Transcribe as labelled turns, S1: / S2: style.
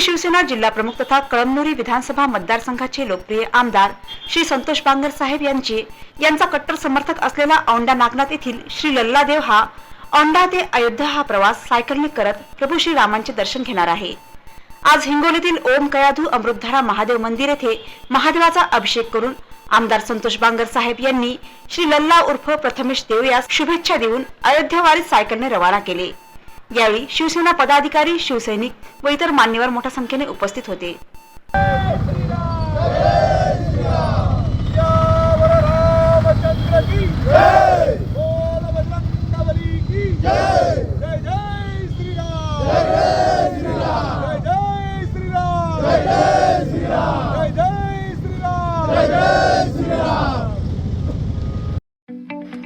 S1: माजी शिवसेना जिल्हाप्रमुख तथा कळमनुरी विधानसभा मतदारसंघाचे लोकप्रिय आमदार श्री संतोष बांगर साहेब यांची यांचा कट्टर समर्थक असलेला औंढा नागनाथ येथील श्री लल्लादेव हा औंढा ते अयोध्या हा प्रवास सायकलने करत प्रभू श्री रामांचे दर्शन घेणार आहे. आज हिंगोलीतील ओम कयाधू अमृतधारा महादेव मंदिर येथे महादेवाचा अभिषेक करून आमदार संतोष बांगर साहेब यांनी श्री लल्ला उर्फ प्रथमेश देव यास शुभेच्छा देऊन अयोध्यावारीत सायकलने रवाना केले. यावेळी शिवसेना पदाधिकारी शिवसैनिक व इतर मान्यवर मोठ्या संख्येने उपस्थित होते
S2: Yeah!